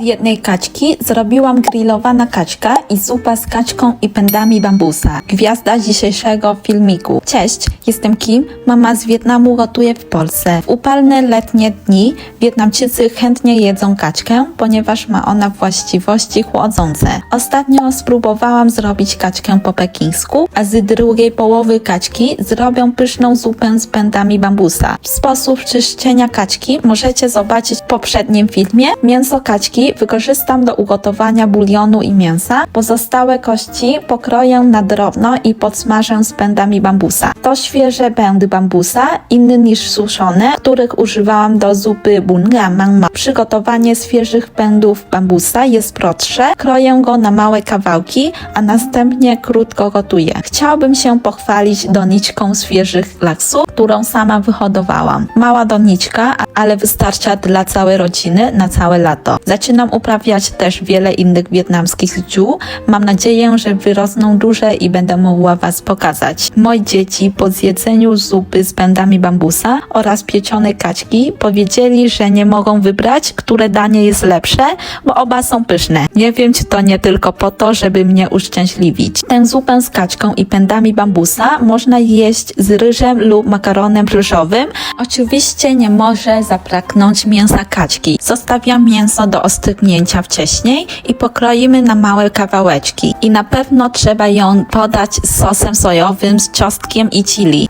Z jednej kaczki zrobiłam grillowana kaczka i zupa z kaczką i pędami bambusa. Gwiazda dzisiejszego filmiku. Cześć, jestem Kim, mama z Wietnamu gotuje w Polsce. W upalne letnie dni Wietnamczycy chętnie jedzą kaczkę, ponieważ ma ona właściwości chłodzące. Ostatnio spróbowałam zrobić kaczkę po pekińsku, a z drugiej połowy kaczki zrobię pyszną zupę z pędami bambusa. Sposób czyszczenia kaczki możecie zobaczyć w poprzednim filmie. Mięso kaczki wykorzystam do ugotowania bulionu i mięsa. Pozostałe kości pokroję na drobno i podsmażę z pędami bambusa. To świeże pędy bambusa, inne niż suszone, których używałam do zupy bunga mangma. Przygotowanie świeżych pędów bambusa jest prostsze. Kroję go na małe kawałki, a następnie krótko gotuję. Chciałabym się pochwalić doniczką świeżych laksów, którą sama wyhodowałam. Mała doniczka, ale wystarcza dla całej rodziny na całe lato. Zaczynam uprawiać też wiele innych wietnamskich ziół. Mam nadzieję, że wyrosną duże i będę mogła Was pokazać. Moje dzieci po zjedzeniu zupy z pędami bambusa oraz pieczonej kaczki powiedzieli, że nie mogą wybrać, które danie jest lepsze, bo oba są pyszne. Nie wiem, czy to nie tylko po to, żeby mnie uszczęśliwić. Tę zupę z kaczką i pędami bambusa można jeść z ryżem lub makaronem ryżowym. Oczywiście nie może zabraknąć mięsa kaczki. Zostawiam mięso do ostygnięcia wcześniej i pokroimy na małe kawałeczki. I na pewno trzeba ją podać z sosem sojowym, z czosnkiem i chili.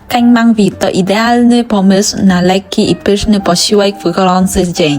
Vịt to idealny pomysł na lekki i pyszny posiłek w gorący dzień.